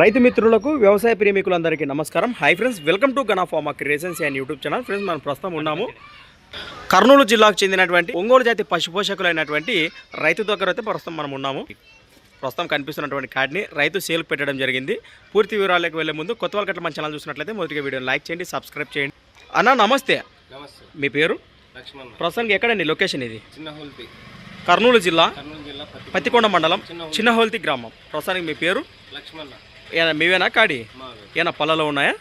రైతు మిత్రులకు వ్యవసాయ ప్రేమికులందరికీ నమస్కారం. హై ఫ్రెండ్స్ వెల్కమ్ టు గనా pharma creations and YouTube channel friends మనం ప్రస్తుతం ఉన్నాము. కర్నూలు జిల్లాకు చెందినటువంటి ఒంగోలు జాతి పశు పోషకులైనటువంటి రైతు దగ్గర అయితే ప్రస్తుతం మనం ఉన్నాము. ప్రస్తుతం కనిపిస్తున్నటువంటి కార్డ్ని రైతు సేల్ పెట్టడం జరిగింది. పూర్తి వివరాలకు వెళ్ళే ముందు కొత్త వాళ్ళకి మన ఛానల్ చూసినట్లయితే మొదటిగా వీడియోని లైక్ చేయండి సబ్స్క్రైబ్ చేయండి. అన్న నమస్తే. మీ పేరు? ప్రస్తుతానికి ఎక్కడండి? లొకేషన్ ఇది? కర్నూలు జిల్లా పత్తికొండ మండలం చిన్నహోల్తి గ్రామం. ప్రస్తుతానికి మీ పేరు? లక్ష్మణ. ఏనా మీవేనా కాడి? ఏనా పళ్ళలో ఉన్నాయా?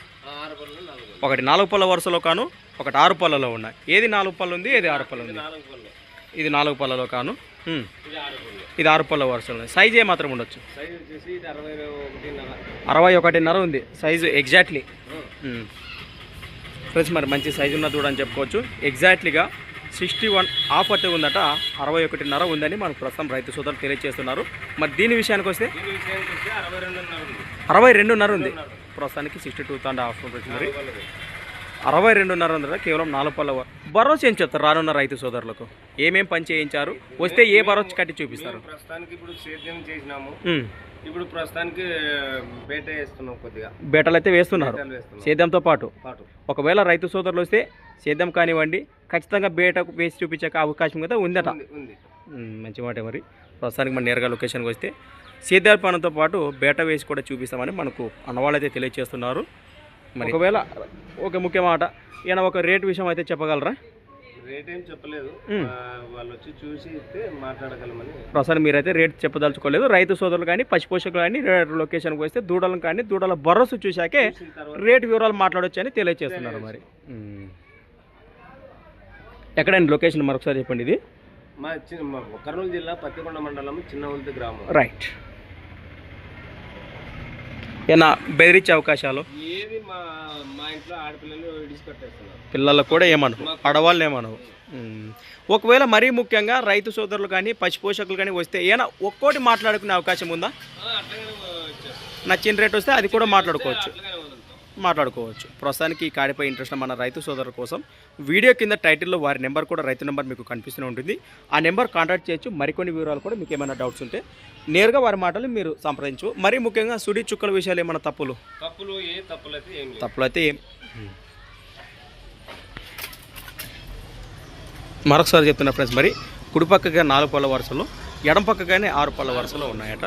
ఒకటి నాలుగు పళ్ళ వరుసలో కాను ఒకటి ఆరు పళ్ళలో ఉన్నాయి. ఏది నాలుగు పళ్ళు ఉంది ఏది ఆరు పళ్ళు ఉంది? ఇది నాలుగు పళ్ళలో కాను. ఇది ఆరు పళ్ళు. వరుసలో ఉంది సైజ్ ఏ మాత్రం ఉండొచ్చు? అరవై ఒకటిన్నర. ఉంది. Size exactly. ఫ్రెండ్స్ మరి మంచి సైజు ఉన్న దూడ అని చెప్పుకోవచ్చు. ఎగ్జాక్ట్లీగా సిక్స్టీ వన్ ఆఫ్ అయితే ఉందట. అరవై ఒకటిన్నర ఉందని మనకు ప్రస్తుతం రైతు సోదరులు తెలియజేస్తున్నారు. మరి దీని విషయానికి వస్తే అరవై రెండున్నర ఉంది. ప్రస్తుతానికి సిక్స్టీ టూ థౌసండ్ ఆఫ్ పళ్ళది. అరవై రెండున్నర ఉందట కేవలం నాలుగు పళ్ళ భరోసా ఏం చెప్తారు రానున్న రైతు సోదరులకు? ఏమేం పని చేయించారు? వస్తే ఏ భరోసా కట్టి చూపిస్తారు? ప్రస్తుతానికి ఇప్పుడు సేద్యం చేసినాము. ఇప్పుడు ప్రస్తుతానికి బేట వేస్తున్నాం కొద్దిగా. బేటలు అయితే వేస్తున్నారు. బేటలు వేస్తున్నాం. సేద్యంతో పాటు. పాటు. ఒకవేళ రైతు సోదరులు వస్తే సేద్యం కానివ్వండి ఖచ్చితంగా బేటకు వేసి చూపించే అవకాశం అయితే ఉందట. ఉంది ఉంది. ఉమ్, మంచి మాట మరి. ప్రస్తుతానికి మన నేరుగా లొకేషన్కి వస్తే సేద్యాల పనులతో పాటు బేట వేసి కూడా చూపిస్తామని మనకు అన్నవాళ్ళు అయితే తెలియజేస్తున్నారు. మరి ఒకవేళ ఒక ముఖ్య మాట ఈయన ఒక రేట్ విషయం అయితే చెప్పగలరా? రేట్ ఏం చెప్పలేదు. వాళ్ళు వచ్చి చూసి ఇస్తే మాట్లాడగలమని. ప్రస్తుతం మీరైతే రేట్ చెప్పదలుచుకోలేదు. రైతు సోదరులు కానీ పశు పోషకులు కానీ లొకేషన్కి వస్తే దూడలను కానీ దూడల భరోసా చూశాకే రేట్ వివరాలు మాట్లాడొచ్చు అని తెలియజేస్తున్నారు మరి. ఎక్కడండి లొకేషన్? మరొకసారి చెప్పండి ఇది. మా చిన్న కర్నూలు జిల్లా పత్తికొండ మండలం చిన్న ఉల్తి గ్రామం. రైట్. ఏనా బెదిరించే అవకాశాలు? ఏది మా మా ఇంట్లో ఆడపిల్లలు విడిచిపెట్టేస్తున్నారు పిల్లలకు కూడా ఏమనవు ఆడవాళ్ళు ఏమనవు. ఒకవేళ మరీ ముఖ్యంగా రైతు సోదరులు కానీ పశు పోషకులు కానీ వస్తే ఏమైనా ఒక్కోటి మాట్లాడుకునే అవకాశం ఉందా? నచ్చిన రేట్ వస్తే అది కూడా మాట్లాడుకోవచ్చు. మాట్లాడుకోవచ్చు. ప్రస్తుతానికి ఈ కాడిపై ఇంట్రెస్ట్ మన రైతు సోదరుల కోసం వీడియో కింద టైటిల్లో వారి నెంబర్ కూడా రైతు నెంబర్ మీకు కనిపిస్తూనే ఉంటుంది. ఆ నెంబర్ కాంటాక్ట్ చేయొచ్చు. మరికొన్ని వివరాలు కూడా మీకు ఏమైనా డౌట్స్ ఉంటే నేరుగా వారి మాటలు మీరు సంప్రదించు. మరీ ముఖ్యంగా సుడి చుక్కల విషయాలు ఏమైనా తప్పులు? తప్పులు ఏ తప్పులు అయితే ఏం తప్పులు అయితే ఏం మరొకసారి చెప్తున్నా ఫ్రెండ్స్ మరి కుడి పక్కగా నాలుగు పళ్ళ వరుసలు ఎడం పక్కగానే ఆరు పళ్ళ వరుసలు ఉన్నాయట.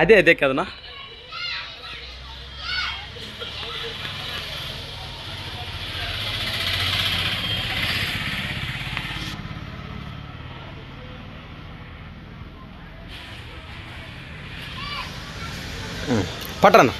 అదే అదే కదనా పట్టరన్నా